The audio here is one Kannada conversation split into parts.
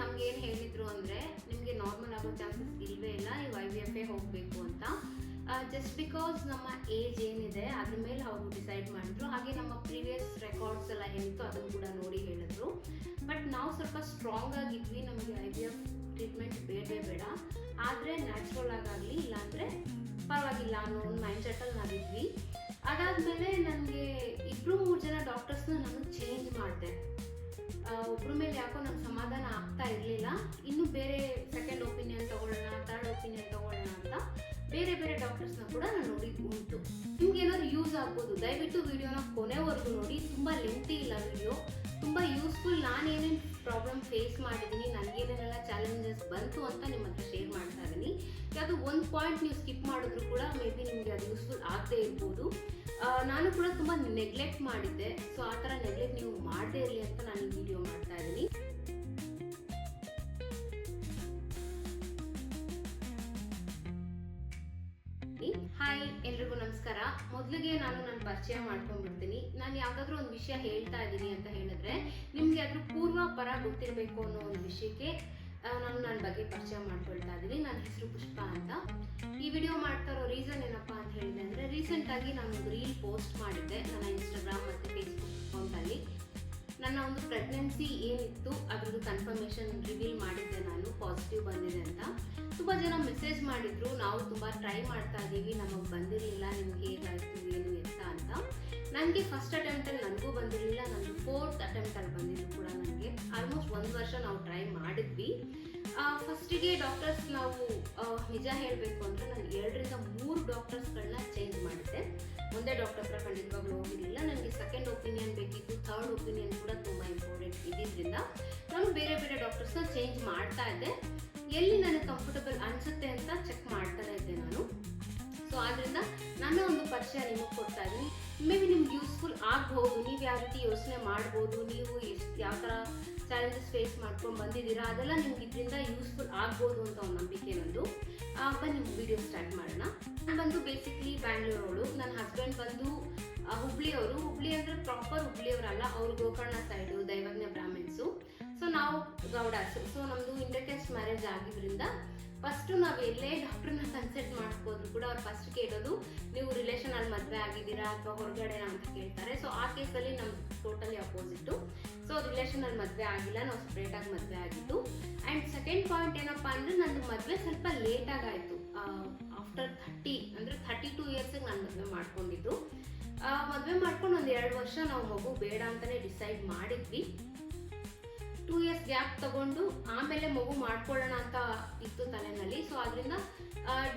ನಮ್ಗೆ ಏನು ಹೇಳಿದ್ರು ಅಂದರೆ ನಿಮಗೆ ನಾರ್ಮಲ್ ಆಗೋ ಚಾನ್ಸಸ್ ಇಲ್ಲವೇ ಇಲ್ಲ, ನೀವು ಐ ವಿ ಎಫ್ ಎ ಹೋಗಬೇಕು ಅಂತ. ಜಸ್ಟ್ ಬಿಕಾಸ್ ನಮ್ಮ ಏಜ್ ಏನಿದೆ, ಅದ್ರ ಮೇಲೆ ಅವರು ಡಿಸೈಡ್ ಮಾಡಿದ್ರು. ಹಾಗೆ ನಮ್ಮ ಪ್ರೀವಿಯಸ್ ರೆಕಾರ್ಡ್ಸ್ ಎಲ್ಲ ಏನಿತ್ತು ಅದನ್ನು ಕೂಡ ನೋಡಿ ಹೇಳಿದ್ರು. ಬಟ್ ನಾವು ಸ್ವಲ್ಪ ಸ್ಟ್ರಾಂಗ್ ಆಗಿದ್ವಿ, ನಮಗೆ ಐ ವಿ ಎಫ್ ಟ್ರೀಟ್ಮೆಂಟ್ ಬೇಡವೇ ಬೇಡ. ಆದರೆ ನ್ಯಾಚುರಲ್ ಆಗಾಗಲಿ, ಇಲ್ಲಾಂದರೆ ಪರವಾಗಿಲ್ಲ ಅನ್ನೋ ಒಂದು ಮೈಂಡ್ ಸೆಟ್ಟಲ್ಲಿ ನಾವಿದ್ವಿ. ಅದಾದಮೇಲೆ ನನಗೆ ಇಬ್ಬರು ಮೂರು ಜನ ಡಾಕ್ಟರ್ಸ್ನ ನಾನು ಚೇಂಜ್ ಮಾಡಿದೆ. ಒಬ್ಬರ ಮೇಲೆ ಯಾಕೋ ನಂಗೆ ಸಮಾಧಾನ ಆಗ್ತಾ ಇರಲಿಲ್ಲ. ಇನ್ನು ಬೇರೆ ಸೆಕೆಂಡ್ ಒಪಿನಿಯನ್ ತಗೊಳ್ಳೋಣ ಥರ್ಡ್ ಒಪಿನಿಯನ್ ತಗೊಳ್ಳೋಣ ಅಂತ ಬೇರೆ ಬೇರೆ ಡಾಕ್ಟರ್ಸ್ನ ಕೂಡ ನಾನು ನೋಡಿ ಉಂಟು. ನಿಮ್ಗೆ ಏನಾದ್ರು ಯೂಸ್ ಆಗ್ಬೋದು? ದಯವಿಟ್ಟು ವಿಡಿಯೋನ ಕೊನೆವರೆಗೂ ನೋಡಿ. ತುಂಬ ಲೆಂತಿ ಇಲ್ಲ ವಿಡಿಯೋ ತುಂಬ ಯೂಸ್ಫುಲ್ ನಾನೇನೇನು ಪ್ರಾಬ್ಲಮ್ ಫೇಸ್ ಮಾಡಿದ್ದೀನಿ ನನಗೇನೇನೆಲ್ಲ ಚಾಲೆಂಜಸ್ ಬಂತು ಅಂತ ನಿಮ್ಮ ಹತ್ರ ಶೇರ್ ಮಾಡ್ತಾ ಇದ್ದೀನಿ ಯಾವುದು ಒಂದು ಪಾಯಿಂಟ್ ನೀವು ಸ್ಕಿಪ್ ಮಾಡಿದ್ರು ಕೂಡ ಮೇ ಬಿ ನಿಮಗೆ ಅದು ಯೂಸ್ಫುಲ್ ಆಗದೆ ಇರ್ಬೋದು. ನಾನು ಕೂಡ ತುಂಬ ನೆಗ್ಲೆಕ್ಟ್ ಮಾಡಿದ್ದೆ. ಸೊ ಆ ಥರ ನೆಗ್ಲೆಕ್ಟ್ ನೀವು ಮಾಡದೇ ಇರಲಿ ಅಂತ ನಾನು ಈ ವಿಡಿಯೋ ಮಾಡ್ತಾ ಇದ್ದೀನಿ ಮೊದಲಿಗೆ ನಾನು ನನ್ನ ಪರಿಚಯ ಮಾಡ್ಕೊಂಡ್ಬಿಡ್ತೀನಿ. ನಾನು ಯಾವುದಾದ್ರೂ ಒಂದು ವಿಷಯ ಹೇಳ್ತಾ ಇದ್ದೀನಿ ಅಂತ ಹೇಳಿದ್ರೆ, ನಿಮಗೆ ಅದ್ರ ಪೂರ್ವ ಪರ ಗೊತ್ತಿರಬೇಕು ಅನ್ನೋ ಒಂದು ವಿಷಯಕ್ಕೆ ನಾನು ನನ್ನ ಬಗ್ಗೆ ಪರಿಚಯ ಮಾಡ್ಕೊಳ್ತಾ ಇದ್ದೀನಿ ನನ್ನ ಹೆಸರು ಪುಷ್ಪ ಅಂತ. ಈ ವಿಡಿಯೋ ಮಾಡ್ತಾ ಇರೋ ರೀಸನ್ ಏನಪ್ಪ ಅಂತ ಹೇಳಿದೆ ಅಂದರೆ ರೀಸೆಂಟಾಗಿ ನಾನು ಒಂದು ರೀಲ್ ಪೋಸ್ಟ್ ಮಾಡಿದ್ದೆ ನನ್ನ ಇನ್ಸ್ಟಾಗ್ರಾಮ್ ಮತ್ತು ಫೇಸ್ಬುಕ್ ಅಕೌಂಟಲ್ಲಿ ನನ್ನ ಒಂದು ಪ್ರೆಗ್ನೆನ್ಸಿ ಏನಿತ್ತು, ಅದ್ರದ್ದು ಕನ್ಫರ್ಮೇಷನ್ ರಿವೀಲ್ ಮಾಡಿದ್ದೆ ನಾನು ಪಾಸಿಟಿವ್ ಬಂದಿದೆ ಅಂತ. ತುಂಬ ಜನ ಮೆಸೇಜ್ ಮಾಡಿದ್ರು. ನಾವು ತುಂಬ ಟ್ರೈ ಮಾಡ್ತಾ ಇದ್ದೀವಿ. ನಮಗೆ ಬಂದಿರಲಿಲ್ಲ. ನಿಮ್ಗೆ ಹೇಗಾಯಿತು ಏನು ಎತ್ತ ಅಂತ. ನನಗೆ ಫಸ್ಟ್ ಅಟೆಂಪ್ಟಲ್ಲಿ ನನಗೂ ಬಂದಿರಲಿಲ್ಲ. ನನ್ನ ಫೋರ್ತ್ ಅಟೆಂಪ್ಟಲ್ಲಿ ಬಂದಿದ್ದು ಕೂಡ ನನಗೆ ಆಲ್ಮೋಸ್ಟ್ ಒಂದು ವರ್ಷ ನಾವು ಟ್ರೈ ಮಾಡಿದ್ವಿ. ಫಸ್ಟಿಗೆ ಡಾಕ್ಟರ್ಸ್ ನಾವು ನಿಜ ಹೇಳಬೇಕು ಅಂದರೆ ನಾನು ಎರಡರಿಂದ ಮೂರು ಡಾಕ್ಟರ್ಸ್ಗಳನ್ನ ಚೇಂಜ್ ಮಾಡಿದ್ದೆ. ಮುಂದೆ ಡಾಕ್ಟರ್ ಹತ್ರ ಖಂಡಿತವಾಗ್ಲೂ ಹೋಗಿರಲಿಲ್ಲ. ನನಗೆ ಸೆಕೆಂಡ್ ಒಪಿನಿಯನ್ ಬೇಕಿತ್ತು. ಥರ್ಡ್ ಒಪಿನಿಯನ್ ಕೂಡ ತುಂಬ ಇಂಪಾರ್ಟೆಂಟ್ ಇದ್ದಿದ್ದರಿಂದ ನಾನು ಬೇರೆ ಬೇರೆ ಡಾಕ್ಟರ್ಸ್ನ ಚೇಂಜ್ ಮಾಡ್ತಾ ಇದ್ದೆ. ಎಲ್ಲಿ ನನಗೆ ಕಂಫರ್ಟಬಲ್ ಅನಿಸುತ್ತೆ ಅಂತ ಚೆಕ್ ಮಾಡ್ತಾನೆ ಇದ್ದೆ ನಾನು. ಸೊ ಆದ್ದರಿಂದ ನನ್ನ ಒಂದು ಪರಿಚಯ ನಿಮಗೆ ಕೊಡ್ತಾ ಇದ್ದೀನಿ. ಮೇ ಬಿ ನಿಮ್ಗೆ ಯೂಸ್ಫುಲ್ ಆಗ್ಬೋದು. ನೀವು ಯಾವ ರೀತಿ ಯೋಚನೆ ಮಾಡ್ಬೋದು, ನೀವು ಎಷ್ಟು, ಯಾವ ಥರ ಚಾಲೆಂಜಸ್ ಫೇಸ್ ಮಾಡ್ಕೊಂಡು ಬಂದಿದ್ದೀರಾ, ಅದೆಲ್ಲ ನಿಮ್ಗೆ ಇದರಿಂದ ಯೂಸ್ಫುಲ್ ಆಗ್ಬೋದು ಅಂತ ಒಂದು ನಂಬಿಕೆ ನಂದು. ಬನ್ನಿ ವಿಡಿಯೋ ಸ್ಟಾರ್ಟ್ ಮಾಡೋಣ. ನಾನು ಬಂದು ಬೇಸಿಕ್ಲಿ ಬ್ಯಾಂಗ್ಳೂರವಳು ನನ್ನ ಹಸ್ಬೆಂಡ್ ಬಂದು ಹುಬ್ಳಿಯವರು ಹುಬ್ಳಿ ಅಂದರೆ ಪ್ರಾಪರ್ ಹುಬ್ಳಿಯವರಲ್ಲ ಅವರು ಗೋಕರ್ಣ ಸೈಡು ಗೌಡಾಸು ಸೊ ನಮ್ಮದು ಇಂಟರ್ಕ್ಯಾಸ್ಟ್ ಮ್ಯಾರೇಜ್ ಆಗಿದ್ರಿಂದ ಫಸ್ಟು ನಾವು ಎಲ್ಲೇ ಡಾಕ್ಟ್ರನ್ನ ಕನ್ಸಲ್ಟ್ ಮಾಡಿಸ್ಬೋದ್ರು ಕೂಡ ಅವ್ರು ಫಸ್ಟ್ ಕೇಳೋದು, ನೀವು ರಿಲೇಷನಲ್ಲಿ ಮದುವೆ ಆಗಿದ್ದೀರಾ ಅಥವಾ ಹೊರಗಡೆ ಅಂತ ಕೇಳ್ತಾರೆ. ಸೊ ಆ ಕೇಸಲ್ಲಿ ನಮ್ದು ಟೋಟಲಿ ಅಪೋಸಿಟ್ಟು ಸೊ ರಿಲೇಷನಲ್ಲಿ ಮದುವೆ ಆಗಿಲ್ಲ, ನಾವು ಸಪ್ರೇಟಾಗಿ ಮದುವೆ ಆಗಿದ್ದು. ಆ್ಯಂಡ್ ಸೆಕೆಂಡ್ ಪಾಯಿಂಟ್ ಏನಪ್ಪ ಅಂದರೆ ನಂದು ಮದುವೆ ಸ್ವಲ್ಪ ಲೇಟಾಗಿ ಆಯಿತು ಆಫ್ಟರ್ ಥರ್ಟಿ ಅಂದರೆ ಥರ್ಟಿ ಟೂ ಇಯರ್ಸಿಗೆ ನಾನು ಮದುವೆ ಮಾಡ್ಕೊಂಡಿದ್ದು. ಮದುವೆ ಮಾಡ್ಕೊಂಡು ಒಂದು ಎರಡು ವರ್ಷ ನಾವು ಮಗು ಬೇಡ ಅಂತಲೇ ಡಿಸೈಡ್ ಮಾಡಿದ್ವಿ. ಟೂ ಇಯರ್ಸ್ ಗ್ಯಾಪ್ ತಗೊಂಡು ಆಮೇಲೆ ಮಗು ಮಾಡ್ಕೊಳ್ಳೋಣ ಅಂತ ಇತ್ತು ತಲೆನಲ್ಲಿ. ಸೊ ಅದರಿಂದ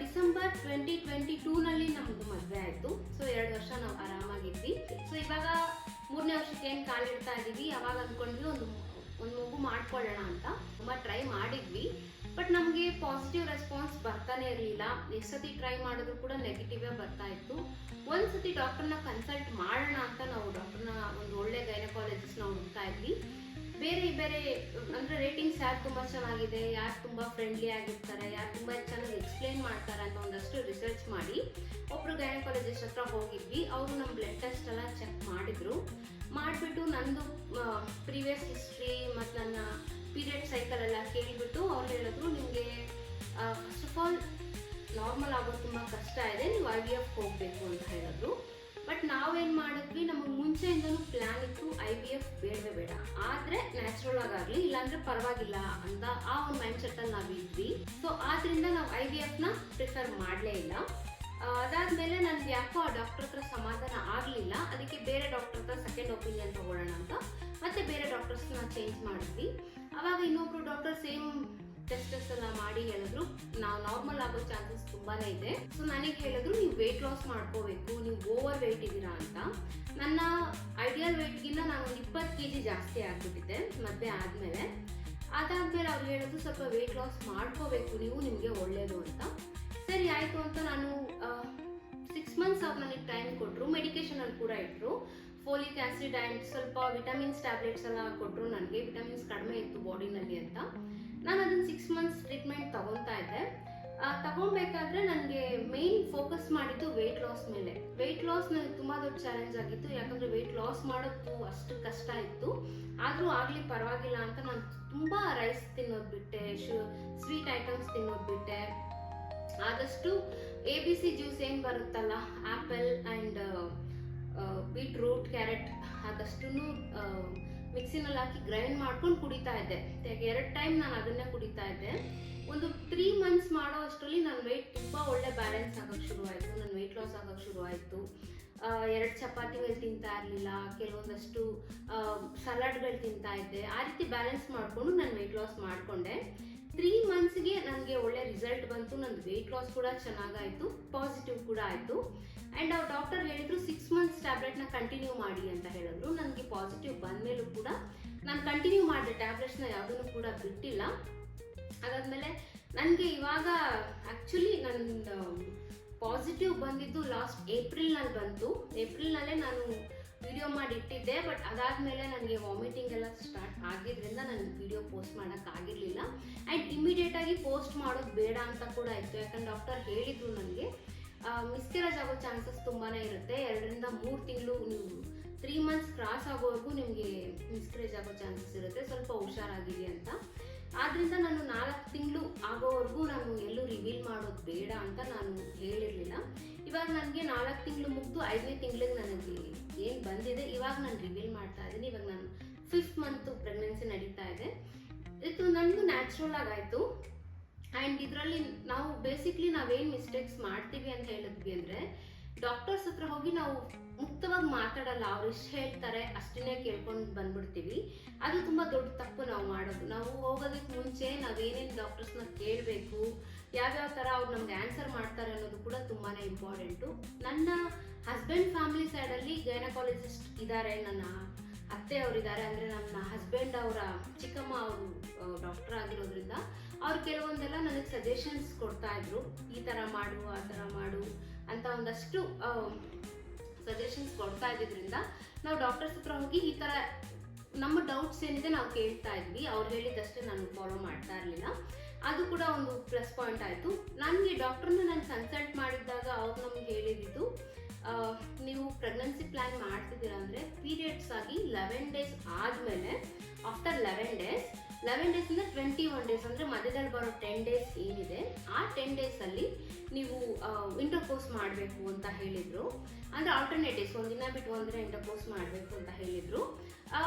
ಡಿಸೆಂಬರ್ ಟ್ವೆಂಟಿ ಟ್ವೆಂಟಿ ಟೂನಲ್ಲಿ ನಮ್ಮದು ಮದುವೆ ಆಯಿತು. ಸೊ ಎರಡು ವರ್ಷ ನಾವು ಆರಾಮಾಗಿದ್ವಿ. ಸೊ ಇವಾಗ ಮೂರನೇ ವರ್ಷಕ್ಕೆ ಏನು ಕಾಲಿಡ್ತಾ ಇದ್ದೀವಿ ಅವಾಗ ಅಂದ್ಕೊಂಡ್ವಿ ಒಂದು ಒಂದು ಮಗು ಮಾಡ್ಕೊಳ್ಳೋಣ ಅಂತ. ತುಂಬ ಟ್ರೈ ಮಾಡಿದ್ವಿ. ಬಟ್ ನಮಗೆ ಪಾಸಿಟಿವ್ ರೆಸ್ಪಾನ್ಸ್ ಬರ್ತಾನೆ ಇರಲಿಲ್ಲ. ಎಷ್ಟು ಸತಿ ಟ್ರೈ ಮಾಡಿದ್ರು ಕೂಡ ನೆಗೆಟಿವೇ ಬರ್ತಾ ಇತ್ತು. ಒಂದು ಸತಿ ಡಾಕ್ಟರ್ನ ಕನ್ಸಲ್ಟ್ ಮಾಡೋಣ ಅಂತ ನಾವು ಡಾಕ್ಟರ್ನ ಒಂದು ಒಳ್ಳೆ ನಾವು ಹುಡ್ತಾ ಇದ್ವಿ. ಬೇರೆ ಬೇರೆ, ಅಂದರೆ ರೇಟಿಂಗ್ಸ್ ಯಾರು ತುಂಬ ಚೆನ್ನಾಗಿದೆ, ಯಾರು ತುಂಬ ಫ್ರೆಂಡ್ಲಿ ಆಗಿರ್ತಾರೆ, ಯಾರು ತುಂಬ ಚೆನ್ನಾಗಿ ಎಕ್ಸ್ಪ್ಲೇನ್ ಮಾಡ್ತಾರೆ ಅಂತ ಒಂದಷ್ಟು ರಿಸರ್ಚ್ ಮಾಡಿ ಒಬ್ಬರು ಗೈನಕಾಲಜಿಸ್ಟ್ ಹತ್ರ ಹೋಗಿದ್ವಿ, ಅವರು ನಮ್ಮ ಬ್ಲಡ್ ಟೆಸ್ಟ್ ಎಲ್ಲ ಚೆಕ್ ಮಾಡಿದ್ರು. ಮಾಡಿಬಿಟ್ಟು ನಂದು ಪ್ರೀವಿಯಸ್ ಹಿಸ್ಟ್ರಿ ಮತ್ತು ನನ್ನ ಪೀರಿಯಡ್ ಸೈಕಲ್ ಎಲ್ಲ ಕೇಳಿಬಿಟ್ಟು ಅವ್ರು ಹೇಳಿದ್ರು, ನಿಮಗೆ ಫಸ್ಟ್ ಆಫ್ ಆಲ್ ನಾರ್ಮಲ್ ಆಗೋದು ತುಂಬ ಕಷ್ಟ ಇದೆ, ನೀವು ಐ ಹೋಗಬೇಕು ಅಂತ ಹೇಳಿದ್ರು. ಬಟ್ ನಾವೇನು ಮಾಡಿದ್ವಿ, ನಮಗೆ ಮುಂಚೆಯಿಂದನೂ ಪ್ಲ್ಯಾನ್ ಐ ವಿ ಎಫ್ ಬೇಡವೇ ಬೇಡ. ಆದರೆ ನ್ಯಾಚುರಲ್ ಆಗಾಗಲಿ, ಇಲ್ಲಾಂದ್ರೆ ಪರವಾಗಿಲ್ಲ ಅಂತ ಆ ಒಂದು ಮೈಂಡ್ ಸೆಟ್ಟಲ್ಲಿ ನಾವು ಇದ್ವಿ. ಸೊ ಆದ್ರಿಂದ ನಾವು ಐ ವಿ ಎಫ್ನ ಪ್ರಿಫರ್ ಮಾಡಲೇ ಇಲ್ಲ. ಅದಾದ್ಮೇಲೆ ನನ್ ಯಾಕೋ ಆ ಡಾಕ್ಟರ್ ಹತ್ರ ಸಮಾಧಾನ ಆಗಲಿಲ್ಲ. ಅದಕ್ಕೆ ಬೇರೆ ಡಾಕ್ಟರ್ ಹತ್ರ ಸೆಕೆಂಡ್ ಒಪಿನಿಯನ್ ತಗೊಳ್ಳೋಣ ಅಂತ. ಮತ್ತೆ ಬೇರೆ ಡಾಕ್ಟರ್ಸ್ನ ಚೇಂಜ್ ಮಾಡಿದ್ವಿ. ಅವಾಗ ಇನ್ನೊಬ್ರು ಡಾಕ್ಟರ್ ಸೇಮ್ ಟೆಸ್ಟಸ್ ಎಲ್ಲ ಮಾಡಿ ಹೇಳಿದ್ರು. ನಾವು ನಾರ್ಮಲ್ ಆಗೋ ಚಾನ್ಸಸ್ ತುಂಬಾನೇ ಇದೆ. ಸೊ ನನಗೆ ಹೇಳಿದ್ರು, ನೀವು ವೆಯ್ಟ್ ಲಾಸ್ ಮಾಡ್ಕೋಬೇಕು. ನೀವು ಓವರ್ ವೆಯ್ಟ್ ಇದ್ದೀರಾ ಅಂತ. ನನ್ನ ಐಡಿಯಲ್ ಕೆ ಜಿ ಜಾಸ್ತಿ ಆಗಿಬಿಟ್ಟಿದೆ, ಮದುವೆ ಆದಮೇಲೆ. ಅದಾದಮೇಲೆ ಅವ್ರು ಹೇಳೋದು ಸ್ವಲ್ಪ ವೆಯ್ಟ್ ಲಾಸ್ ಮಾಡ್ಕೋಬೇಕು ನೀವು, ನಿಮಗೆ ಒಳ್ಳೆಯದು ಅಂತ. ಸರಿ, ಆಯಿತು ಅಂತ ನಾನು ಸಿಕ್ಸ್ ಮಂತ್ಸ್ ಅವ್ರು ನನಗೆ ಟೈಮ್ ಕೊಟ್ಟರು ಮೆಡಿಕೇಷನಲ್ಲಿ ಕೂಡ ಇಟ್ಟರು ಫೋಲಿಕ್ ಆ್ಯಸಿಡ್ ಆ್ಯಂಡ್ ಸ್ವಲ್ಪ ವಿಟಮಿನ್ಸ್ ಟ್ಯಾಬ್ಲೆಟ್ಸ್ ಎಲ್ಲ ಕೊಟ್ಟರು ನನಗೆ. ವಿಟಮಿನ್ಸ್ ಕಡಿಮೆ ಇತ್ತು ಬಾಡಿನಲ್ಲಿ ಅಂತ. ನಾನು ಅದನ್ನು ಸಿಕ್ಸ್ ಮಂತ್ಸ್ ಟ್ರೀಟ್ಮೆಂಟ್ ತಗೊತಾ ಇದ್ದೆ. ತಗೊಳ್ಬೇಕಾದ್ರೆ ನನಗೆ ಮೇನ್ ಫೋಕಸ್ ಮಾಡಿದ್ದು ವೆಯ್ಟ್ ಲಾಸ್ ಮೇಲೆ. ವೆಯ್ಟ್ ಲಾಸ್ ನನಗೆ ತುಂಬ ದೊಡ್ಡ ಚಾಲೆಂಜ್ ಆಗಿತ್ತು. ಯಾಕಂದರೆ ವೆಯ್ಟ್ ಲಾಸ್ ಮಾಡೋದು ಅಷ್ಟು ಕಷ್ಟ ಇತ್ತು. ಆದರೂ ಆಗಲಿ ಪರವಾಗಿಲ್ಲ ಅಂತ ನಾನು ತುಂಬ ರೈಸ್ ತಿನ್ನೋದು ಬಿಟ್ಟೆ, ಶು ಸ್ವೀಟ್ ಐಟಮ್ಸ್ ತಿನ್ನೋದು ಬಿಟ್ಟೆ. ಆದಷ್ಟು ಎ ಬಿ ಸಿ ಜ್ಯೂಸ್ ಏನು ಬರುತ್ತಲ್ಲ ಆ್ಯಪಲ್ ಆ್ಯಂಡ್ ಬೀಟ್ರೂಟ್ ಕ್ಯಾರೆಟ್ ಆದಷ್ಟು ಮಿಕ್ಸಿನಲ್ಲಿ ಹಾಕಿ ಗ್ರೈಂಡ್ ಮಾಡ್ಕೊಂಡು ಕುಡಿತಾ ಇದ್ದೆ. ಎರಡು ಟೈಮ್ ನಾನು ಅದನ್ನೇ ಕುಡಿತಾ ಇದ್ದೆ. ಒಂದು ತ್ರೀ ಮಂತ್ಸ್ ಮಾಡೋ ಅಷ್ಟರಲ್ಲಿ ನನ್ನ ವೆಯ್ಟ್ ತುಂಬ ಒಳ್ಳೆ ಬ್ಯಾಲೆನ್ಸ್ ಆಗೋಕ್ಕೆ ಶುರುವಾಯಿತು, ನನ್ನ ವೆಯ್ಟ್ ಲಾಸ್ ಆಗೋಕ್ಕೆ ಶುರುವಾಯಿತು. ಎರಡು ಚಪಾತಿಗಳು ತಿಂತಾ ಇರಲಿಲ್ಲ, ಕೆಲವೊಂದಷ್ಟು ಸಲಾಡ್ಗಳು ತಿಂತಾ ಇದ್ದೆ. ಆ ರೀತಿ ಬ್ಯಾಲೆನ್ಸ್ ಮಾಡಿಕೊಂಡು ನಾನು ವೆಯ್ಟ್ ಲಾಸ್ ಮಾಡಿಕೊಂಡೆ. ತ್ರೀ ಮಂತ್ಸ್ಗೆ ನನಗೆ ಒಳ್ಳೆ ರಿಸಲ್ಟ್ ಬಂತು ನನ್ನ ವೆಯ್ಟ್ ಲಾಸ್ ಕೂಡ ಚೆನ್ನಾಗಾಯಿತು ಪಾಸಿಟಿವ್ ಕೂಡ ಆಯಿತು. ಆ್ಯಂಡ್ ಅವ್ರು ಡಾಕ್ಟರ್ ಹೇಳಿದ್ರು ಸಿಕ್ಸ್ ಮಂತ್ಸ್ ಟ್ಯಾಬ್ಲೆಟ್ನ ಕಂಟಿನ್ಯೂ ಮಾಡಿ ಅಂತ ಹೇಳಿದ್ರು. ನನಗೆ ಪಾಸಿಟಿವ್ ಬಂದಮೇಲೂ ಕೂಡ, ನಾನು ಕಂಟಿನ್ಯೂ ಮಾಡಿದೆ ಟ್ಯಾಬ್ಲೆಟ್ಸ್ನ ಯಾವುದನ್ನು ಕೂಡ ಬಿಟ್ಟಿಲ್ಲ. ಅದಾದಮೇಲೆ ನನಗೆ ಇವಾಗ ಆ್ಯಕ್ಚುಲಿ ನನ್ನ ಪಾಸಿಟಿವ್ ಬಂದಿದ್ದು ಲಾಸ್ಟ್ ಏಪ್ರಿಲ್ನಲ್ಲಿ ಬಂತು. ಏಪ್ರಿಲ್ನಲ್ಲೇ ನಾನು ವಿಡಿಯೋ ಮಾಡಿ ಇಟ್ಟಿದ್ದೆ ಬಟ್ ಅದಾದಮೇಲೆ ನನಗೆ ವಾಮಿಟಿಂಗ್ ಎಲ್ಲ ಸ್ಟಾರ್ಟ್ ಆಗಿದ್ರಿಂದ ನಾನು ವಿಡಿಯೋ ಪೋಸ್ಟ್ ಮಾಡೋಕ್ಕಾಗಿರಲಿಲ್ಲ ಆ್ಯಂಡ್ ಇಮಿಡಿಯೇಟಾಗಿ ಪೋಸ್ಟ್ ಮಾಡೋದು ಬೇಡ ಅಂತ ಕೂಡ ಇತ್ತು ಯಾಕಂದ್ರೆ ಡಾಕ್ಟರ್ ಹೇಳಿದ್ರು ನನಗೆ ಮಿಸ್ಕರೇಜ್ ಆಗೋ ಚಾನ್ಸಸ್ ತುಂಬಾ ಇರುತ್ತೆ. ಎರಡರಿಂದ ಮೂರು ತಿಂಗಳು ನೀವು ತ್ರೀ ಮಂತ್ಸ್ ಕ್ರಾಸ್ ಆಗೋವರೆಗೂ ನಿಮಗೆ ಮಿಸ್ಕರೇಜ್ ಆಗೋ ಚಾನ್ಸಸ್ ಇರುತ್ತೆ. ಸ್ವಲ್ಪ ಹುಷಾರಾಗಿದೆ ಅಂತ. ಆದ್ರಿಂದ ನಾನು ನಾಲ್ಕು ತಿಂಗಳು ಆಗೋವರೆಗೂ ನಾನು ಎಲ್ಲೂ ರಿವೀಲ್ ಮಾಡೋದು ಬೇಡ ಅಂತ ನಾನು ಹೇಳಿರಲಿಲ್ಲ. ಇವಾಗ ನನಗೆ ನಾಲ್ಕು ತಿಂಗಳು ಮುಗಿದು ಐದನೇ ತಿಂಗಳಿಗೆ ನನಗೆ ಏನು ಬಂದಿದೆ, ಇವಾಗ ನಾನು ರಿವೀಲ್ ಮಾಡ್ತಾ ಇದ್ದೀನಿ. ಇವಾಗ ನಾನು ಫಿಫ್ತ್ ಮಂತ್ ಪ್ರೆಗ್ನೆನ್ಸಿ ನಡೀತಾ ಇದೆ. ಇದು ನನಗೂ ನ್ಯಾಚುರಲ್ ಆಗಾಯಿತು ಆ್ಯಂಡ್ ಇದರಲ್ಲಿ ನಾವು ಬೇಸಿಕ್ಲಿ ನಾವೇನು ಮಿಸ್ಟೇಕ್ಸ್ ಮಾಡ್ತೀವಿ ಅಂತ ಹೇಳಿದ್ವಿ ಅಂದರೆ ಡಾಕ್ಟರ್ಸ್ ಹತ್ರ ಹೋಗಿ ನಾವು ಮುಕ್ತವಾಗಿ ಮಾತಾಡಲ್ಲ, ಅವ್ರು ಇಷ್ಟು ಹೇಳ್ತಾರೆ ಅಷ್ಟನ್ನೇ ಕೇಳ್ಕೊಂಡು ಬಂದ್ಬಿಡ್ತೀವಿ. ಅದು ತುಂಬ ದೊಡ್ಡ ತಪ್ಪು ನಾವು ಮಾಡೋದು. ನಾವು ಹೋಗೋದಕ್ಕೆ ಮುಂಚೆ ನಾವೇನೇನು ಡಾಕ್ಟರ್ಸ್ನ ಕೇಳಬೇಕು, ಯಾವ್ಯಾವ ಥರ ಅವ್ರು ನಮ್ಗೆ ಆನ್ಸರ್ ಮಾಡ್ತಾರೆ ಅನ್ನೋದು ಕೂಡ ತುಂಬಾ ಇಂಪಾರ್ಟೆಂಟು ನನ್ನ ಹಸ್ಬೆಂಡ್ ಫ್ಯಾಮಿಲಿ ಸೈಡಲ್ಲಿ ಗೈನಕಾಲಜಿಸ್ಟ್ ಇದ್ದಾರೆ ನನ್ನ ಅತ್ತೆ ಅವರಿದ್ದಾರೆ ಅಂದರೆ ನನ್ನ ಹಸ್ಬೆಂಡ್ ಅವರ ಚಿಕ್ಕಮ್ಮ ಅವರು ಡಾಕ್ಟರ್ ಆಗಿರೋದ್ರಿಂದ ಅವ್ರು ಕೆಲವೊಂದೆಲ್ಲ ನನಗೆ ಸಜೆಷನ್ಸ್ ಕೊಡ್ತಾ ಇದ್ರು. ಈ ಥರ ಮಾಡು, ಆ ಥರ ಮಾಡು ಅಂತ ಒಂದಷ್ಟು ಸಜೆಷನ್ಸ್ ಕೊಡ್ತಾ ಇದ್ದಿದ್ರಿಂದ ನಾವು ಡಾಕ್ಟರ್ಸ್ ಹತ್ರ ಹೋಗಿ ಈ ಥರ ನಮ್ಮ ಡೌಟ್ಸ್ ಏನಿದೆ ನಾವು ಕೇಳ್ತಾ ಇದ್ವಿ. ಅವ್ರು ಹೇಳಿದಷ್ಟೇ ನಾನು ಫಾಲೋ ಮಾಡ್ತಾ ಇರಲಿಲ್ಲ. ಅದು ಕೂಡ ಒಂದು ಪ್ಲಸ್ ಪಾಯಿಂಟ್ ಆಯಿತು. ನನಗೆ ಡಾಕ್ಟ್ರನ್ನ ನಾನು ಕನ್ಸಲ್ಟ್ ಮಾಡಿದ್ದಾಗ ಅವ್ರು ನಮ್ಗೆ ಹೇಳಿದ್ದು ನೀವು ಪ್ರೆಗ್ನೆನ್ಸಿ ಪ್ಲ್ಯಾನ್ ಮಾಡ್ತಿದ್ದೀರಾ ಅಂದರೆ ಪೀರಿಯಡ್ಸ್ ಆಗಿ ಲೆವೆನ್ ಡೇಸ್ ಆದಮೇಲೆ ಆಫ್ಟರ್ ಲೆವೆನ್ ಡೇಸ್ ಲೆವೆನ್ ಡೇಸಿಂದ ಟ್ವೆಂಟಿ ಒನ್ ಡೇಸ್ ಅಂದರೆ ಮಧ್ಯದಲ್ಲಿ ಬರೋ ಟೆನ್ ಡೇಸ್ ಏನಿದೆ. ಆ ಟೆನ್ ಡೇಸಲ್ಲಿ ನೀವು ಇಂಟರ್ಕೋರ್ಸ್ ಮಾಡಬೇಕು ಅಂತ ಹೇಳಿದರು. ಅಂದರೆ ಆಲ್ಟರ್ನೇಟ್ ಡೇಸ್ ಒಂದಿನ ಬಿಟ್ಟು ಒಂದಿನ ಇಂಟರ್ಕೋರ್ಸ್ ಮಾಡಬೇಕು ಅಂತ ಹೇಳಿದರು.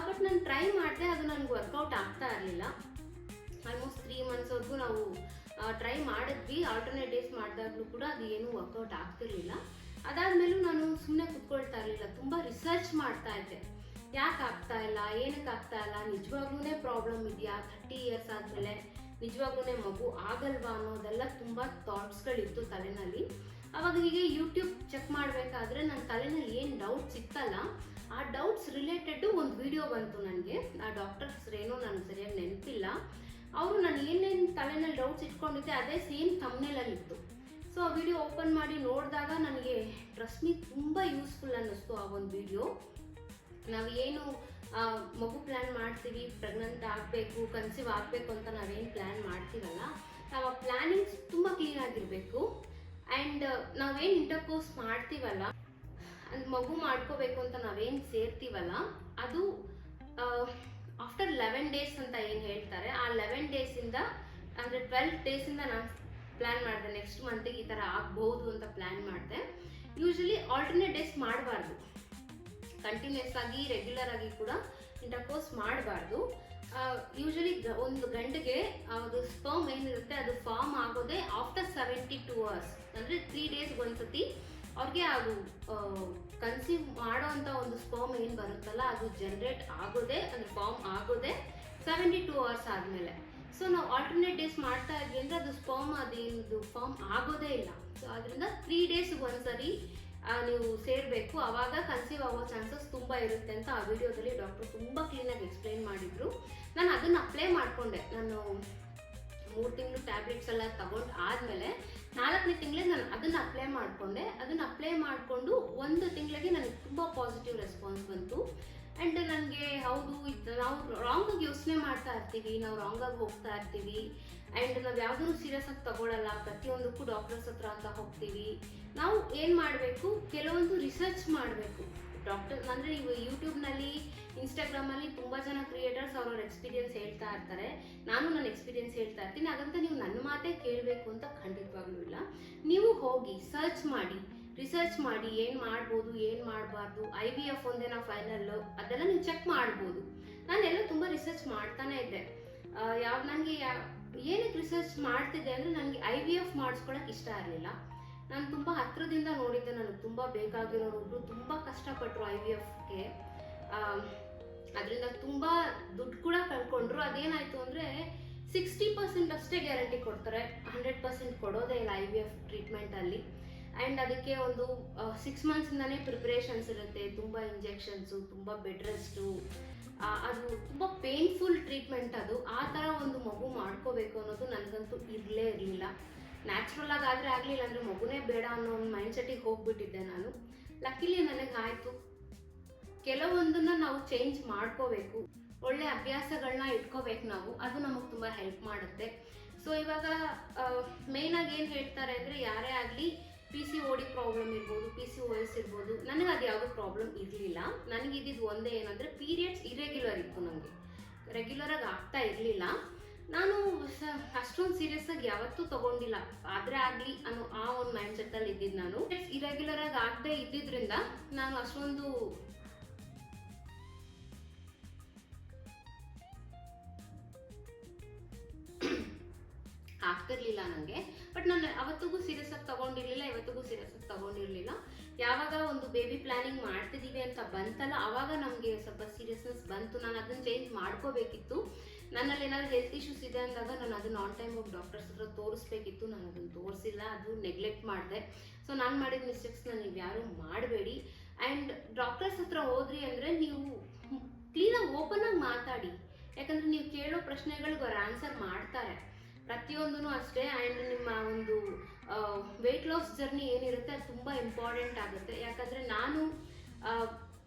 ಬಟ್ ನಾನು ಟ್ರೈ ಮಾಡಿದೆ, ಅದು ನನಗೆ ವರ್ಕೌಟ್ ಆಗ್ತಾ ಇರಲಿಲ್ಲ. ಆಲ್ಮೋಸ್ಟ್ ತ್ರೀ ಮಂತ್ಸ್ವರೆಗೂ ನಾವು ಟ್ರೈ ಮಾಡಿದ್ವಿ. ಆಲ್ಟರ್ನೇಟ್ ಡೇಸ್ ಮಾಡಿದಾಗಲೂ ಕೂಡ ಅದು ಏನೂ ವರ್ಕೌಟ್ ಆಗ್ತಿರ್ಲಿಲ್ಲ. ಅದಾದಮೇಲೂ ನಾನು ಸುಮ್ಮನೆ ಕುತ್ಕೊಳ್ತಾ ಇರಲಿಲ್ಲ. ತುಂಬ ರಿಸರ್ಚ್ ಮಾಡ್ತಾ ಇದ್ದೆ. ಯಾಕೆ ಆಗ್ತಾ ಇಲ್ಲ? ಏನಕ್ಕೆ ಆಗ್ತಾ ಇಲ್ಲ? ನಿಜವಾಗ್ಲೂ ಪ್ರಾಬ್ಲಮ್ ಇದೆಯಾ? ಥರ್ಟಿ ಇಯರ್ಸ್ ಆದಮೇಲೆ ನಿಜವಾಗ್ಲೂ ಮಗು ಆಗಲ್ವಾ ಅನ್ನೋದೆಲ್ಲ ತುಂಬ ಥಾಟ್ಸ್ಗಳಿತ್ತು ತಲೆನಲ್ಲಿ. ಅವಾಗ ಹೀಗೆ ಯೂಟ್ಯೂಬ್ ಚೆಕ್ ಮಾಡಬೇಕಾದ್ರೆ ನನ್ನ ತಲೆನಲ್ಲಿ ಏನು ಡೌಟ್ ಸಿಕ್ಕಲ್ಲ. ಆ ಡೌಟ್ಸ್ ರಿಲೇಟೆಡ್ ಒಂದು ವಿಡಿಯೋ ಬಂತು ನನಗೆ. ಆ ಡಾಕ್ಟರ್ ಹೆಸರೇನೋ ನನಗೆ ಸರಿಯಾಗಿ ನೆನಪಿಲ್ಲ. ಅವರು ನಾನು ಏನೇನು ತಲೆನಲ್ಲಿ ಡೌಟ್ಸ್ ಇಟ್ಕೊಂಡಿದ್ದೆ ಅದೇ ಸೇಮ್ ತಮ್ಮನೇಲಲ್ಲಿ ಇತ್ತು. ಸೊ ಆ ವಿಡಿಯೋ ಓಪನ್ ಮಾಡಿ ನೋಡಿದಾಗ ನನಗೆ ಟ್ರಸ್ಟ್ ಮೀ ತುಂಬ ಯೂಸ್ಫುಲ್ ಅನ್ನಿಸ್ತು ಆ ಒಂದು ವಿಡಿಯೋ ನಾವು ಏನು ಮಗು ಪ್ಲ್ಯಾನ್ ಮಾಡ್ತೀವಿ ಪ್ರೆಗ್ನೆಂಟ್ ಆಗಬೇಕು ಕನ್ಸೀವ್ ಆಗಬೇಕು ಅಂತ ನಾವೇನು ಪ್ಲ್ಯಾನ್ ಮಾಡ್ತೀವಲ್ಲ, ನಾವು ಆ ಪ್ಲ್ಯಾನಿಂಗ್ಸ್ ತುಂಬ ಕ್ಲೀನ್ ಆಗಿರಬೇಕು. ಆ್ಯಂಡ್ ನಾವೇನು ಇಂಟರ್ಕೋರ್ಸ್ ಮಾಡ್ತೀವಲ್ಲ ಅದು ಮಗು ಮಾಡ್ಕೋಬೇಕು ಅಂತ ನಾವೇನು ಸೇರ್ತೀವಲ್ಲ, ಅದು ಆಫ್ಟರ್ ಲೆವೆನ್ ಡೇಸ್ ಅಂತ ಏನು ಹೇಳ್ತಾರೆ, ಆ ಲೆವೆನ್ ಡೇಸಿಂದ ಅಂದರೆ ಟ್ವೆಲ್ವ್ ಡೇಸಿಂದ ನಾನು ಪ್ಲ್ಯಾನ್ ಮಾಡಿದೆ ನೆಕ್ಸ್ಟ್ ಮಂತಿಗೆ ಈ ಥರ ಆಗ್ಬೋದು ಅಂತ ಪ್ಲ್ಯಾನ್ ಮಾಡಿದೆ. ಯೂಶ್ವಲಿ ಆಲ್ಟರ್ನೇಟ್ ಡೇಸ್ ಮಾಡಬಾರ್ದು. ಕಂಟಿನ್ಯೂಸ್ ಆಗಿ ರೆಗ್ಯುಲರ್ ಆಗಿ ಕೂಡ ಇಂಟರ್ಕೋರ್ಸ್ ಮಾಡಬಾರ್ದು. ಯೂಶಲಿ ಒಂದು ಗಂಡಿಗೆ ಅದು ಸ್ಪರ್ಮ್ ಏನಿರುತ್ತೆ, ಅದು ಫಾರ್ಮ್ ಆಗೋದೇ ಆಫ್ಟರ್ ಸೆವೆಂಟಿ ಟೂ ಅವರ್ಸ್ ಅಂದರೆ ತ್ರೀ ಡೇಸ್ ಒಂದ್ಸತಿ ಅವ್ರಿಗೆ ಅದು ಕನ್ಸ್ಯೂಮ್ ಮಾಡೋ ಅಂಥ ಒಂದು ಸ್ಪರ್ಮ್ ಏನು ಬರುತ್ತಲ್ಲ, ಅದು ಜನ್ರೇಟ್ ಆಗೋದೇ ಅಂದರೆ ಫಾರ್ಮ್ ಆಗೋದೇ ಸೆವೆಂಟಿ ಟೂ ಅವರ್ಸ್ ಆದಮೇಲೆ. ಸೊ ನಾವು ಆಲ್ಟರ್ನೇಟ್ ಡೇಸ್ ಮಾಡ್ತಾ ಇದ್ವಿ ಅಂದರೆ ಅದು ಸ್ಪರ್ಮ್ ಅದೇನು ಫಾರ್ಮ್ ಆಗೋದೇ ಇಲ್ಲ. ಸೊ ಅದರಿಂದ ತ್ರೀ ಡೇಸ್ಗೆ ಒಂದ್ಸರಿ ನೀವು ಸೇರಬೇಕು. ಆವಾಗ ಕನ್ಸೀವ್ ಆಗೋ ಚಾನ್ಸಸ್ ತುಂಬ ಇರುತ್ತೆ ಅಂತ ಆ ವಿಡಿಯೋದಲ್ಲಿ ಡಾಕ್ಟರ್ ತುಂಬ ಕ್ಲೀನಾಗಿ ಎಕ್ಸ್ಪ್ಲೈನ್ ಮಾಡಿದರು. ನಾನು ಅದನ್ನು ಅಪ್ಲೈ ಮಾಡಿಕೊಂಡೆ. ನಾನು ಮೂರು ತಿಂಗಳು ಟ್ಯಾಬ್ಲೆಟ್ಸ್ ಎಲ್ಲ ತಗೊಂಡು ಆದಮೇಲೆ ನಾಲ್ಕನೇ ತಿಂಗಳಿಗೆ ನಾನು ಅದನ್ನು ಅಪ್ಲೈ ಮಾಡಿಕೊಂಡೆ. ಅದನ್ನು ಅಪ್ಲೈ ಮಾಡಿಕೊಂಡು ಒಂದು ತಿಂಗಳಿಗೆ ನನಗೆ ತುಂಬ ಪಾಸಿಟಿವ್ ರೆಸ್ಪಾನ್ಸ್ ಬಂತು. ಆ್ಯಂಡ್ ನನಗೆ ಹೌದು, ಇದು ನಾವು ರಾಂಗಾಗಿ ಯೋಚನೆ ಮಾಡ್ತಾ ಇರ್ತೀವಿ. ನಾವು ರಾಂಗಾಗಿ ಹೋಗ್ತಾ ಇರ್ತೀವಿ. ಆ್ಯಂಡ್ ನಾವು ಯಾವುದೂ ಸೀರಿಯಸ್ ಆಗಿ ತಗೊಳ್ಳಲ್ಲ ಪ್ರತಿಯೊಂದಕ್ಕೂ ಡಾಕ್ಟರ್ಸ್ ಹತ್ರ ಅಂತ ಹೋಗ್ತೀವಿ. ನಾವು ಏನು ಮಾಡಬೇಕು? ಕೆಲವೊಂದು ರಿಸರ್ಚ್ ಮಾಡಬೇಕು. ಡಾಕ್ಟರ್ ಅಂದರೆ ನೀವು ಯೂಟ್ಯೂಬ್ನಲ್ಲಿ ಇನ್ಸ್ಟಾಗ್ರಾಮಲ್ಲಿ ತುಂಬ ಜನ ಕ್ರಿಯೇಟರ್ಸ್ ಅವ್ರವ್ರ ಎಕ್ಸ್ಪೀರಿಯನ್ಸ್ ಹೇಳ್ತಾ ಇರ್ತಾರೆ. ನಾನು ನನ್ನ ಎಕ್ಸ್ಪೀರಿಯನ್ಸ್ ಹೇಳ್ತಾ ಇರ್ತೀನಿ. ಹಾಗಂತ ನೀವು ನನ್ನ ಮಾತೇ ಕೇಳಬೇಕು ಅಂತ ಖಂಡಿತವಾಗ್ಲೂ ಇಲ್ಲ. ನೀವು ಹೋಗಿ ಸರ್ಚ್ ಮಾಡಿ ರಿಸರ್ಚ್ ಮಾಡಿ ಏನು ಮಾಡ್ಬೋದು, ಏನು ಮಾಡಬಾರ್ದು ಐ ವಿ ಎಫ್ ಒಂದೇನಾ ಫೈನಲ್ಲು ಅದೆಲ್ಲ ನೀವು ಚೆಕ್ ಮಾಡ್ಬೋದು. ನಾನೆಲ್ಲ ತುಂಬ ರಿಸರ್ಚ್ ಮಾಡ್ತಾನೆ ಇದ್ದೆ. ಯಾವ ನನಗೆ ಏನಕ್ಕೆ ರಿಸರ್ಚ್ ಮಾಡ್ತಿದ್ದೆ ಅಂದರೆ ನನಗೆ ಐ ವಿ ಎಫ್ ಮಾಡಿಸ್ಕೊಳಕ್ಕೆ ಇಷ್ಟ ಇರಲಿಲ್ಲ. ನಾನು ತುಂಬ ಹತ್ರದಿಂದ ನೋಡಿದ್ದೆ, ನನಗೆ ತುಂಬ ಬೇಕಾಗಿರೋರೊಬ್ಬರು ತುಂಬ ಕಷ್ಟಪಟ್ಟರು ಐ ವಿ ಎಫ್ಗೆ ಅದರಿಂದ ತುಂಬ ದುಡ್ಡು ಕೂಡ ಕಳ್ಕೊಂಡ್ರು. ಅದೇನಾಯಿತು ಅಂದರೆ ಸಿಕ್ಸ್ಟಿ ಪರ್ಸೆಂಟ್ ಅಷ್ಟೇ ಗ್ಯಾರಂಟಿ ಕೊಡ್ತಾರೆ. ಹಂಡ್ರೆಡ್ ಪರ್ಸೆಂಟ್ ಕೊಡೋದೇ ಇಲ್ಲ ಐ ವಿ ಎಫ್ ಟ್ರೀಟ್ಮೆಂಟಲ್ಲಿ ಆ್ಯಂಡ್ ಅದಕ್ಕೆ ಒಂದು ಸಿಕ್ಸ್ ಮಂತ್ಸಿಂದನೇ ಪ್ರಿಪ್ರೇಷನ್ಸ್ ಇರುತ್ತೆ. ತುಂಬ ಇಂಜೆಕ್ಷನ್ಸು ತುಂಬ ಬೆಡ್ ರೆಸ್ಟು ಅದು ತುಂಬ ಪೇನ್ಫುಲ್ ಟ್ರೀಟ್ಮೆಂಟ್ ಅದು. ಆ ಥರ ಒಂದು ಮಗು ಮಾಡ್ಕೋಬೇಕು ಅನ್ನೋದು ನನಗಂತೂ ಇರಲೇ ಇರಲಿಲ್ಲ. ನ್ಯಾಚುರಲ್ ಆಗಿ ಆದರೆ ಆಗಲಿಲ್ಲ ಅಂದರೆ ಮಗುನೇ ಬೇಡ ಅನ್ನೋ ಒಂದು ಮೈಂಡ್ ಸೆಟ್ಟಿಗೆ ಹೋಗ್ಬಿಟ್ಟಿದ್ದೆ ನಾನು. ಲಕ್ಕಿಲಿ ನನಗೆ ಆಯಿತು. ಕೆಲವೊಂದನ್ನ ನಾವು ಚೇಂಜ್ ಮಾಡ್ಕೋಬೇಕು. ಒಳ್ಳೆ ಅಭ್ಯಾಸಗಳನ್ನ ಇಟ್ಕೋಬೇಕು ನಾವು. ಅದು ನಮಗೆ ತುಂಬ ಹೆಲ್ಪ್ ಮಾಡುತ್ತೆ. ಸೊ ಇವಾಗ ಮೇಯ್ನಾಗಿ ಏನು ಹೇಳ್ತಾರೆ ಅಂದರೆ ಯಾರೇ ಆಗಲಿ P C O D problem ಇರ್ಬೋದು ಪಿ ಸಿ ಓ ಎಸ್ ಇರ್ಬೋದು, ನನಗೆ ಅದು ಯಾವುದೂ ಪ್ರಾಬ್ಲಮ್ ಇರಲಿಲ್ಲ. ನನಗೆ ಇದ್ದಿದ್ದು ಒಂದೇ ಏನಂದರೆ ಪೀರಿಯಡ್ಸ್ ಇರೆಗ್ಯುಲರ್ ಇತ್ತು ನನಗೆ ರೆಗ್ಯುಲರಾಗಿ ಆಗ್ತಾ ಇರಲಿಲ್ಲ. ನಾನು ಅಷ್ಟೊಂದು ಸೀರಿಯಸ್ ಆಗಿ ಯಾವತ್ತೂ ತಗೊಂಡಿಲ್ಲ. ಆದರೆ ಆಗಲಿ ಅನ್ನೋ ಆ ಒಂದು ಮೈಂಡ್ ಸೆಟ್ಟಲ್ಲಿ ಇದ್ದಿದ್ದು ನಾನು. ಇರೆಗ್ಯುಲರ್ ಆಗಿ ಆಗದೆ ಇದ್ದಿದ್ರಿಂದ ನಾನು ಅಷ್ಟೊಂದು ಆಗ್ತಿರ್ಲಿಲ್ಲ ನನಗೆ ಬಟ್ ನಾನು ಅವತ್ತಿಗೂ ಸೀರಿಯಸ್ ಆಗಿ ತಗೊಂಡಿರ್ಲಿಲ್ಲ ಇವತ್ತಿಗೂ ಸೀರಿಯಸ್ ಆಗಿ ತಗೊಂಡಿರ್ಲಿಲ್ಲ. ಯಾವಾಗ ಒಂದು ಬೇಬಿ ಪ್ಲಾನಿಂಗ್ ಮಾಡ್ತಿದ್ದೀವಿ ಅಂತ ಬಂತಲ್ಲ, ಅವಾಗ ನಮಗೆ ಸ್ವಲ್ಪ ಸೀರಿಯಸ್ನೆಸ್ ಬಂತು. ನಾನು ಅದನ್ನ ಚೇಂಜ್ ಮಾಡ್ಕೋಬೇಕಿತ್ತು. ನನ್ನಲ್ಲಿ ಏನಾದ್ರು ಹೆಲ್ತ್ ಇಶ್ಯೂಸ್ ಇದೆ ಅಂದಾಗ ನಾನು ಅದನ್ನ ಆನ್ ಟೈಮ್ ಹೋಗಿ ಡಾಕ್ಟರ್ಸ್ ಹತ್ರ ತೋರಿಸ್ಬೇಕಿತ್ತು. ನಾನು ಅದನ್ನು ತೋರಿಸಿಲ್ಲ, ಅದು ನೆಗ್ಲೆಕ್ಟ್ ಮಾಡಿದೆ. ಸೊ ನಾನು ಮಾಡಿದ ಮಿಸ್ಟೇಕ್ಸ್ನ ನೀವು ಯಾರೂ ಮಾಡಬೇಡಿ. ಆ್ಯಂಡ್ ಡಾಕ್ಟರ್ಸ್ ಹತ್ರ ಹೋದ್ರಿ ಅಂದರೆ ನೀವು ಕ್ಲೀನಾಗಿ ಓಪನ್ ಆಗಿ ಮಾತಾಡಿ. ಯಾಕಂದ್ರೆ ನೀವು ಕೇಳೋ ಪ್ರಶ್ನೆಗಳಿಗೆ ಅವ್ರು ಆನ್ಸರ್ ಮಾಡ್ತಾರೆ. ಪ್ರತಿಯೊಂದೂ ಅಷ್ಟೇ ಆ್ಯಂಡ್ ನಿಮ್ಮ ಒಂದು ವೆಯ್ಟ್ ಲಾಸ್ ಜರ್ನಿ ಏನಿರುತ್ತೆ ಅದು ತುಂಬ ಇಂಪಾರ್ಟೆಂಟ್ ಆಗುತ್ತೆ. ಯಾಕಂದರೆ ನಾನು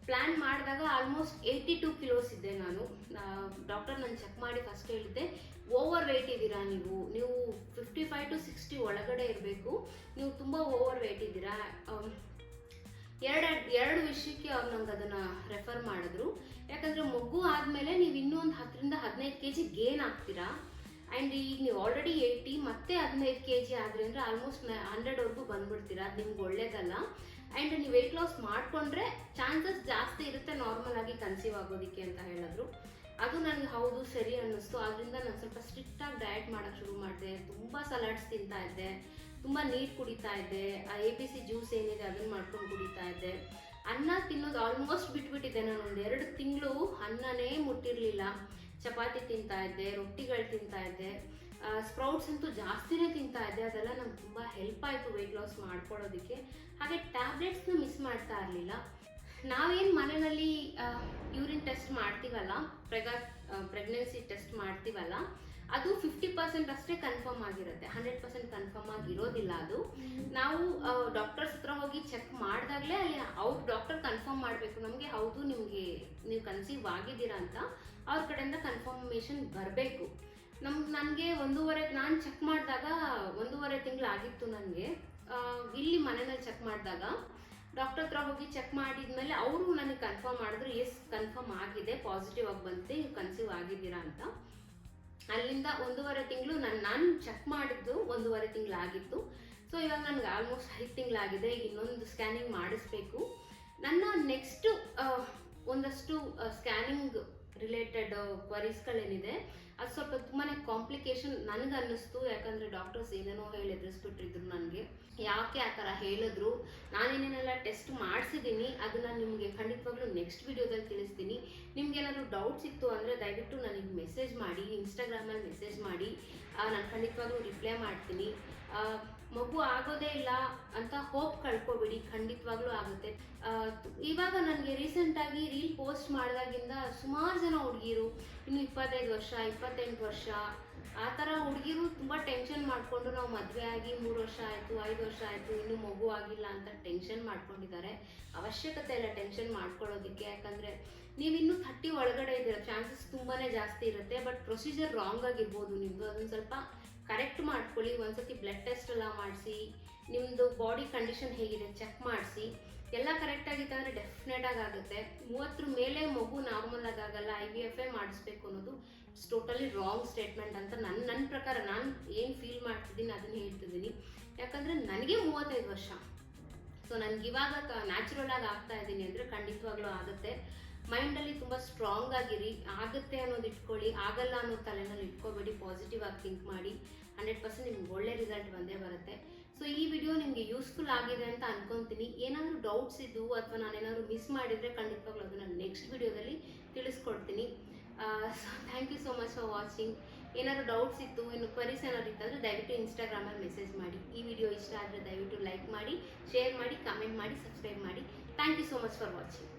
ಪ್ಲ್ಯಾನ್ ಮಾಡಿದಾಗ ಆಲ್ಮೋಸ್ಟ್ ಏಯ್ಟಿ ಟು ಕಿಲೋಸ್ ಇದ್ದೆ ನಾನು. ಡಾಕ್ಟರ್ ನಾನು ಚೆಕ್ ಮಾಡಿ ಫಸ್ಟ್ ಹೇಳಿದ್ದೆ ಓವರ್ ವೆಯ್ಟ್ ಇದ್ದೀರಾ ನೀವು? ನೀವು ಫಿಫ್ಟಿ ಫೈವ್ ಟು ಸಿಕ್ಸ್ಟಿ ಒಳಗಡೆ ಇರಬೇಕು. ನೀವು ತುಂಬ ಓವರ್ ವೆಯ್ಟ್ ಇದ್ದೀರಾ ಎರಡು ಎರಡು ವಿಷಯಕ್ಕೆ ಅವ್ರು ನಂಗೆ ಅದನ್ನು ರೆಫರ್ ಮಾಡಿದ್ರು. ಯಾಕಂದರೆ ಮಗು ಆದಮೇಲೆ ನೀವು ಇನ್ನೂ ಒಂದು ಹತ್ತರಿಂದ ಹದಿನೈದು ಕೆ ಜಿ ಗೇನ್ ಆಗ್ತೀರಾ? ಆ್ಯಂಡ್ ಈಗ ನೀವು ಆಲ್ರೆಡಿ ಏಯ್ಟಿ ಮತ್ತೆ ಹದಿನೈದು ಕೆ ಜಿ ಆದರೆ ಅಂದರೆ ಆಲ್ಮೋಸ್ಟ್ ಹಂಡ್ರೆಡ್ವರೆಗೂ ಬಂದ್ಬಿಡ್ತೀರ, ಅದು ನಿಮ್ಗೆ ಒಳ್ಳೇದಲ್ಲ. ಆ್ಯಂಡ್ ನೀವು ವೆಯ್ಟ್ ಲಾಸ್ ಮಾಡಿಕೊಂಡ್ರೆ ಚಾನ್ಸಸ್ ಜಾಸ್ತಿ ಇರುತ್ತೆ ನಾರ್ಮಲ್ ಆಗಿ ಕನ್ಸೀವ್ ಆಗೋದಕ್ಕೆ ಅಂತ ಹೇಳಿದ್ರು. ಅದು ನನಗೆ ಹೌದು, ಸರಿ ಅನ್ನಿಸ್ತು. ಅದರಿಂದ ನಾನು ಸ್ವಲ್ಪ ಸ್ಟ್ರಿಕ್ಟಾಗಿ ಡಯಟ್ ಮಾಡೋಕ್ಕೆ ಶುರು ಮಾಡಿದೆ. ತುಂಬ ಸಲಾಡ್ಸ್ ತಿಂತಾ ಇದ್ದೆ. ತುಂಬ ನೀರು ಕುಡಿತಾ ಇದ್ದೆ. ಆ ಎ ಬಿ ಸಿ ಜ್ಯೂಸ್ ಏನಿದೆ ಅದನ್ನು ಮಾಡ್ಕೊಂಡು ಕುಡಿತಾ ಇದ್ದೆ. ಅನ್ನ ತಿನ್ನೋದು ಆಲ್ಮೋಸ್ಟ್ ಬಿಟ್ಬಿಟ್ಟಿದ್ದೆ ನಾನು ಒಂದು ಎರಡು ತಿಂಗಳು ಅನ್ನನೇ ಮುಟ್ಟಿರಲಿಲ್ಲ. ಚಪಾತಿ ತಿಂತಾ ಇದ್ದೆ, ರೊಟ್ಟಿಗಳು ತಿಂತಾ ಇದ್ದೆ. ಸ್ಪ್ರೌಟ್ಸ್ ಅಂತೂ ಜಾಸ್ತಿನೇ ತಿಂತಾ ಇದ್ದೆ. ಅದೆಲ್ಲ ನಂಗೆ ತುಂಬ ಹೆಲ್ಪ್ ಆಯಿತು ವೆಯ್ಟ್ ಲಾಸ್ ಮಾಡ್ಕೊಳ್ಳೋದಕ್ಕೆ ಹಾಗೆ ಟ್ಯಾಬ್ಲೆಟ್ಸ್ನ ಮಿಸ್ ಮಾಡ್ತಾ ಇರಲಿಲ್ಲ. ನಾವೇನು ಮನೆಯಲ್ಲಿ ಯೂರಿನ್ ಟೆಸ್ಟ್ ಮಾಡ್ತೀವಲ್ಲ ಪ್ರೆಗ ಪ್ರೆಗ್ನೆನ್ಸಿ ಟೆಸ್ಟ್ ಮಾಡ್ತೀವಲ್ಲ ಅದು ಫಿಫ್ಟಿ ಪರ್ಸೆಂಟ್ ಅಷ್ಟೇ ಕನ್ಫರ್ಮ್ ಆಗಿರುತ್ತೆ. ಹಂಡ್ರೆಡ್ ಪರ್ಸೆಂಟ್ ಕನ್ಫರ್ಮ್ ಆಗಿರೋದಿಲ್ಲ ಅದು. ನಾವು ಡಾಕ್ಟರ್ಸ್ ಹತ್ರ ಹೋಗಿ ಚೆಕ್ ಮಾಡಿದಾಗಲೇ ಅಲ್ಲಿ ಅವ್ರ ಡಾಕ್ಟರ್ ಕನ್ಫರ್ಮ್ ಮಾಡಬೇಕು. ನಮಗೆ ಹೌದು ನಿಮಗೆ ನೀವು ಕನ್ಸೀವ್ ಆಗಿದ್ದೀರಾ ಅಂತ ಅವ್ರ ಕಡೆಯಿಂದ ಕನ್ಫರ್ಮೇಷನ್ ಬರಬೇಕು. ನಮ್ಗೆ ನನಗೆ ಒಂದೂವರೆ ನಾನು ಚೆಕ್ ಮಾಡಿದಾಗ ಒಂದೂವರೆ ತಿಂಗಳು ಆಗಿತ್ತು ನನಗೆ. ಇಲ್ಲಿ ಮನೆಯಲ್ಲಿ ಚೆಕ್ ಮಾಡಿದಾಗ ಡಾಕ್ಟರ್ ಹತ್ರ ಹೋಗಿ ಚೆಕ್ ಮಾಡಿದ್ಮೇಲೆ ಅವರು ನನಗೆ ಕನ್ಫರ್ಮ್ ಮಾಡಿದ್ರು ಎಸ್ ಕನ್ಫರ್ಮ್ ಆಗಿದೆ ಪಾಸಿಟಿವ್ ಆಗಿ ಬಂತೆ ನೀವು ಕನ್ಸೀವ್ ಆಗಿದ್ದೀರಾ ಅಂತ. ಅಲ್ಲಿಂದ ಒಂದೂವರೆ ತಿಂಗಳು ನಾನು ನಾನು ಚೆಕ್ ಮಾಡಿದ್ದು ಒಂದೂವರೆ ತಿಂಗಳು ಆಗಿತ್ತು ಸೊ ಇವಾಗ ನನಗೆ ಆಲ್ಮೋಸ್ಟ್ ಐದು ತಿಂಗಳಾಗಿದೆ, ಇನ್ನೊಂದು ಸ್ಕ್ಯಾನಿಂಗ್ ಮಾಡಿಸ್ಬೇಕು. ನನ್ನ ನೆಕ್ಸ್ಟು ಒಂದಷ್ಟು ಸ್ಕ್ಯಾನಿಂಗ್ ರಿಲೇಟೆಡ್ ಕ್ವರೀಸ್ಗಳೇನಿದೆ ಅದು ಸ್ವಲ್ಪ ತುಂಬಾ ಕಾಂಪ್ಲಿಕೇಶನ್ ನನಗೆ ಅನ್ನಿಸ್ತು, ಯಾಕಂದರೆ ಡಾಕ್ಟರ್ಸ್ ಏನೇನೋ ಹೇಳಿ ಎದುರಿಸ್ಬಿಟ್ಟಿದ್ರು ನನಗೆ. ಯಾಕೆ ಆ ಥರ ಹೇಳಿದ್ರು? ನಾನೇನೇನೆಲ್ಲ ಟೆಸ್ಟ್ ಮಾಡಿಸಿದ್ದೀನಿ ಅದನ್ನು ನಿಮಗೆ ಖಂಡಿತವಾಗ್ಲೂ ನೆಕ್ಸ್ಟ್ ವಿಡಿಯೋದಲ್ಲಿ ತಿಳಿಸ್ತೀನಿ. ನಿಮ್ಗೆ ಏನಾದರೂ ಡೌಟ್ಸ್ ಇತ್ತು ಅಂದರೆ ದಯವಿಟ್ಟು ನನಗೆ ಮೆಸೇಜ್ ಮಾಡಿ ಇನ್ಸ್ಟಾಗ್ರಾಮಲ್ಲಿ ಮೆಸೇಜ್ ಮಾಡಿ. ನಾನು ಖಂಡಿತವಾಗ್ಲೂ ರಿಪ್ಲೈ ಮಾಡ್ತೀನಿ. ಮಗು ಆಗೋದೇ ಇಲ್ಲ ಅಂತ ಹೋಪ್ ಕಳ್ಕೊಬೇಡಿ, ಖಂಡಿತವಾಗ್ಲೂ ಆಗುತ್ತೆ. ಇವಾಗ ನನಗೆ ರೀಸೆಂಟಾಗಿ ರೀಲ್ ಪೋಸ್ಟ್ ಮಾಡಿದಾಗಿಂದ ಸುಮಾರು ಜನ ಹುಡುಗಿರು, ಇನ್ನು ಇಪ್ಪತ್ತೈದು ವರ್ಷ, ಇಪ್ಪತ್ತೆಂಟು ವರ್ಷ, ಆ ಥರ ಹುಡುಗಿರು ತುಂಬ ಟೆನ್ಷನ್ ಮಾಡಿಕೊಂಡು ನಾವು ಮದುವೆ ಆಗಿ ಮೂರು ವರ್ಷ ಆಯಿತು, ಐದು ವರ್ಷ ಆಯಿತು, ಇನ್ನೂ ಮಗು ಆಗಿಲ್ಲ ಅಂತ ಟೆನ್ಷನ್ ಮಾಡ್ಕೊಂಡಿದ್ದಾರೆ. ಅವಶ್ಯಕತೆ ಇಲ್ಲ ಟೆನ್ಷನ್ ಮಾಡ್ಕೊಳ್ಳೋದಕ್ಕೆ. ಯಾಕಂದರೆ ನೀವಿನ್ನೂ ಥರ್ಟಿ ಒಳಗಡೆ ಇದ್ದೀರ ಚಾನ್ಸಸ್ ತುಂಬಾ ಜಾಸ್ತಿ ಇರುತ್ತೆ ಬಟ್ ಪ್ರೊಸೀಜರ್ ರಾಂಗ್ ಆಗಿರ್ಬೋದು ನಿಮ್ಮದು ಅದನ್ನು ಸ್ವಲ್ಪ ಕರೆಕ್ಟ್ ಮಾಡ್ಕೊಳ್ಳಿ, ಒಂದ್ಸತಿ ಬ್ಲಡ್ ಟೆಸ್ಟ್ ಎಲ್ಲ ಮಾಡಿಸಿ ನಿಮ್ಮದು ಬಾಡಿ ಕಂಡೀಷನ್ ಹೇಗಿದೆ ಚೆಕ್ ಮಾಡಿಸಿ. ಎಲ್ಲ ಕರೆಕ್ಟ್ ಆಗಿತ್ತು ಅಂದರೆ ಡೆಫಿನೆಟ್ ಆಗಿ ಆಗುತ್ತೆ. ಮೂವತ್ತರ ಮೇಲೆ ಮಗು ನಾರ್ಮಲ್ ಆಗಿ ಆಗಲ್ಲ ಐ ವಿ ಎಫ್ ಎ ಮಾಡಿಸ್ಬೇಕು ಅನ್ನೋದು ಟೋಟಲಿ ರಾಂಗ್ ಸ್ಟೇಟ್ಮೆಂಟ್ ಅಂತ ನನ್ನ ನನ್ನ ಪ್ರಕಾರ ನಾನು ಏನು ಫೀಲ್ ಮಾಡ್ತಿದ್ದೀನಿ ಅದನ್ನು ಹೇಳ್ತಿದ್ದೀನಿ. ಯಾಕಂದರೆ ನನಗೆ ಮೂವತ್ತೈದು ವರ್ಷ. ಸೊ ನನಗೆ ಇವಾಗ ನ್ಯಾಚುರಲ್ ಆಗಿ ಆಗ್ತಾ ಇದ್ದೀನಿ ಅಂದರೆ ಖಂಡಿತವಾಗ್ಲೂ ಆಗುತ್ತೆ. ಮೈಂಡಲ್ಲಿ ತುಂಬ ಸ್ಟ್ರಾಂಗ್ ಆಗಿರಿ. ಆಗುತ್ತೆ ಅನ್ನೋದು ಇಟ್ಕೊಳ್ಳಿ. ಆಗಲ್ಲ ಅನ್ನೋ ತಲೆನಲ್ಲಿ ಇಟ್ಕೋಬೇಡಿ. ಪಾಸಿಟಿವ್ ಆಗಿ ಥಿಂಕ್ ಮಾಡಿ. ಹಂಡ್ರೆಡ್ ಪರ್ಸೆಂಟ್ ನಿಮ್ಗೆ ಒಳ್ಳೆ ರಿಸಲ್ಟ್ ಬಂದೇ ಬರುತ್ತೆ. ಸೊ ಈ ವಿಡಿಯೋ ನಿಮಗೆ ಯೂಸ್ಫುಲ್ ಆಗಿದೆ ಅಂತ ಅನ್ಕೊಂತೀನಿ. ಏನಾದರೂ ಡೌಟ್ಸ್ ಇದ್ದು ಅಥವಾ ನಾನೇನಾದರೂ ಮಿಸ್ ಮಾಡಿದರೆ ಖಂಡಿತವಾಗ್ಲೂ ಅದನ್ನು ನೆಕ್ಸ್ಟ್ ವಿಡಿಯೋದಲ್ಲಿ ತಿಳಿಸ್ಕೊಡ್ತೀನಿ. So thank you so much for watching ಏನಾದರೂ ಡೌಟ್ಸ್ ಇತ್ತು ಇನ್ನು ಕ್ವರೀಸ್ ಏನಾದ್ರು ಇತ್ತಂದರೆ ದಯವಿಟ್ಟು ಇನ್ಸ್ಟಾಗ್ರಾಮಲ್ಲಿ ಮೆಸೇಜ್ ಮಾಡಿ. ಈ ವಿಡಿಯೋ ಇಷ್ಟ ಆದರೆ ದಯವಿಟ್ಟು ಲೈಕ್ ಮಾಡಿ ಶೇರ್ ಮಾಡಿ ಕಮೆಂಟ್ ಮಾಡಿ ಸಬ್ಸ್ಕ್ರೈಬ್ ಮಾಡಿ. Thank you so much for watching